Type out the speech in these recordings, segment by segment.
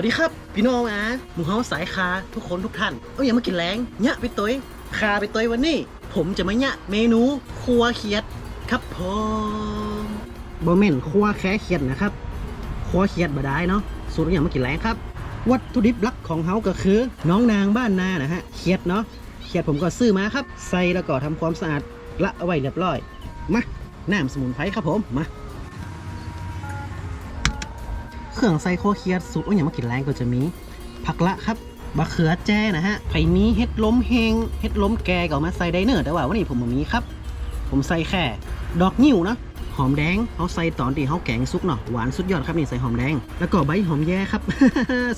วัสดีครับพี่น้องอะหมูเฮาสายคาทุกคนทุกท่านเอ้ยอย่ามากินแรงเนี่ยไปตัวคาไปตัววันนี้ ผมจะมาเนี่ยเมนูครัวเขียดครับผมบ่แม่นครัวแค่เขียดนะครับครัวเขียดบ่ได้เนาะสูตรอย่ามากินแรงครับ วัตถุดิบหลักของเฮาก็คือ น้องนางบ้านนานะฮะเขียดเนาะเขียดผมก็ซื้อมาครับ ใส่แล้วก็ทำความสะอาดละเอาไว้เรียบร้อยมาน้ำสมุนไพรครับผมมา เครื่องไซโคเคียดซุปว่าอย่ามากินแรงก็จะมี ผักละครับบะเขือแจ้นะฮะไผ่มีเห็ดล้มเฮงเห็ดล้มแกก็เอมาใส่ได้เนอะแต่ว่าวันนี้ผมบ่มีครับ ผมใส่แค่ ดอกนิ้วนะหอมแดงเขาใส่ตอนที่เขาแกงซุกเนาะหวานสุดยอดครับนี่ใส่หอมแดง แล้วก็ใบหอมแย่ครับ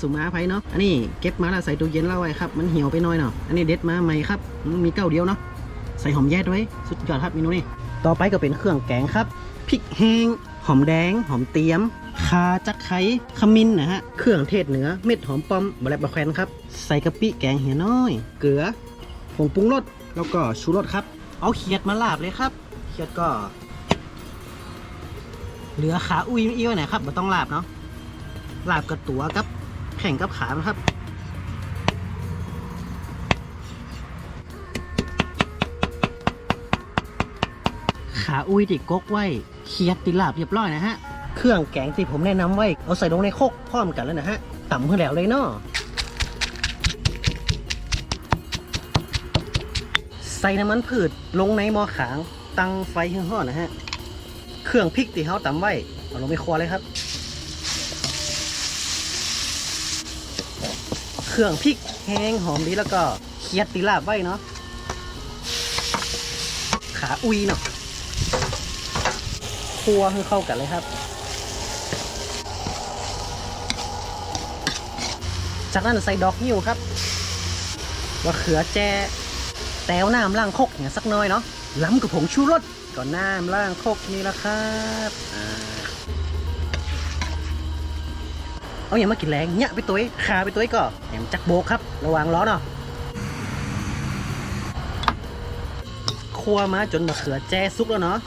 สุมาไผ่เนาะอันนี้เก็บมาแล้วใส่ตู้เย็นแล้วไว้ครับมันเหี่ยวไปหน่อยเนาะอันนี้เด็ดมาใหม่ครับมมีเก้าเดียวเนาะใส่หอมแย่ด้วยสุดยอดครับเมนูนี้ต่อไปก็เป็นเครื่องแกงครับพริกแห้งหอมแดง หอมเตียม คาจักไคร้ขมิ้นนะฮะ เครื่องเทศเหนือ เม็ดหอมป้อมบะแลบบะแควนครับ ใส่กะปิแกงเหี่ยน้อย เกลือ ผงปรุงรส แล้วก็ชูรสครับ เอาเขียดมาลาบเลยครับ เขียดก็ เหลือขาอุ้ยอีกไว้ไหนครับไม่ต้องลาบเนาะ ลาบกับตัวกับแข่งกับขานะครับขาอุ้ยติกกไว้เคียดติลาบเรียบร้อยนะฮะ เครื่องแกงที่ผมแนะนำไว้ เอาใส่ลงในโคกพร้อมกันแล้วนะฮะต่ำเพื่อแล้วเลยเนาะใส่น้ำมันพืชลงในหม้อขาง ตั้งไฟให้ห่อนะฮะ เครื่องพริกที่เขาตำไว้ เอาลงไปครัวเลยครับ เครื่องพริกแห้งหอมดีแล้วก็เคียดติลาบไว้เนาะขาอุยเนาะครัวให้เข้ากันเลยครับ จากนั้นใส่ดอกนิ้วครับมะเขือแจแต้วน้ำล่างคกเนี่ยสักน้อยเนาะล้ำกับผงชูรสก่อนน้ำล่างคกนี่ละครับเอาอย่างมากินแรงเนี่ยไปตัวคาไปตัวก็แหมจักโบกครับ ระวังล้อเนาะครัวมาจนมะเขือแจสุกแล้วเนาะ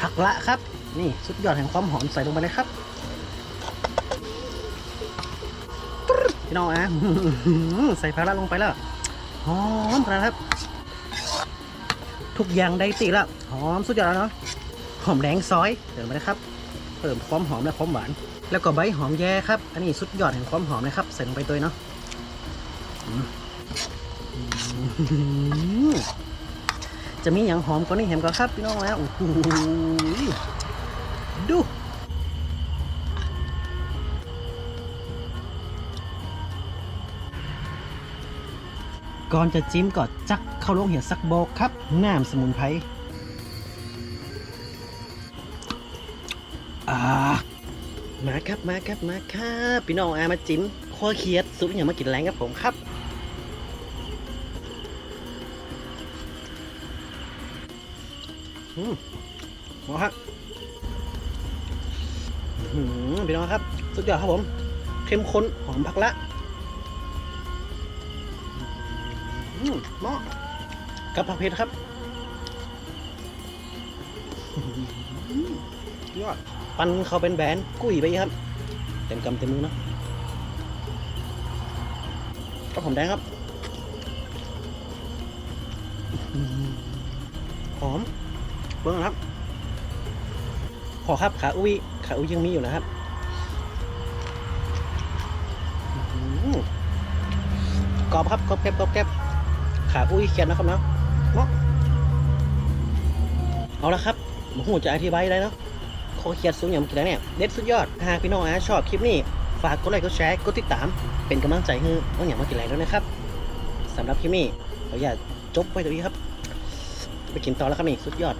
ผักละครับ นี่สุดยอดแห่งความหอมใส่ลงไปเลยครับ พี่น้องอะใส่ผักละลงไปแล้วหอมขนาดครับ ทุกอย่างได้ตีแล้วหอมสุดยอดแล้วเนาะหอมแดงซอยเติมไปเลยครับเพิ่มความหอมและความหวาน แล้วก็ใบหอมแย่ครับ อันนี้สุดยอดแห่งความหอมนะครับใส่ลงไปตัวเนาะจะมีอย่างหอมกว่านี้เห็นก็ครับพี่น้องแล้วโอ้โหดู ก่อนจะจิ้มก็จักเข้าลงเหี่ยสักโบกครับ น้ำสมุนไพรอ่ามาครับมาครับมาครับพี่น้องอามาจิ้มข้อเคียดซุปอย่างมากินแรงกับผมครับอืมหมอฮะอื้อหือพี่น้องครับ สุดยอดครับผม เข้มข้นหอมผักละ อืมเหมาะกับผักเผ็ดครับอื้อหือยอดปั้นเขาเป็นแบนกุ้ยไปอีกครับ เต็มกำเต็มมือนะก็ผมแดงครับอื้อหือหอมเบิ้งครับ ขอครับขาอุ้ยขาอุ้ยยังมีอยู่นะครับอื้อหือกรอบครับกรอบแกบกรอบแกบ ขาอุ้เขียนนะครับเนาะเนาะเอาละครับหมูจะอธิบายได้เนาะโคเคียดสูงอย่างเมื่อกี้แล้วเนี่ยเด็ดสุดยอดหากพี่น้องอาชอบคลิปนี้ฝากกดไลค์กดแชร์กดติดตาม เป็นกำลังใจให้น้องอย่างเมื่อกี้แล้วนะครับสำหรับคลิปนี้เราอยากจบไว้ตรงนี้ครับ ไปกินต่อแล้วครับนี่สุดยอด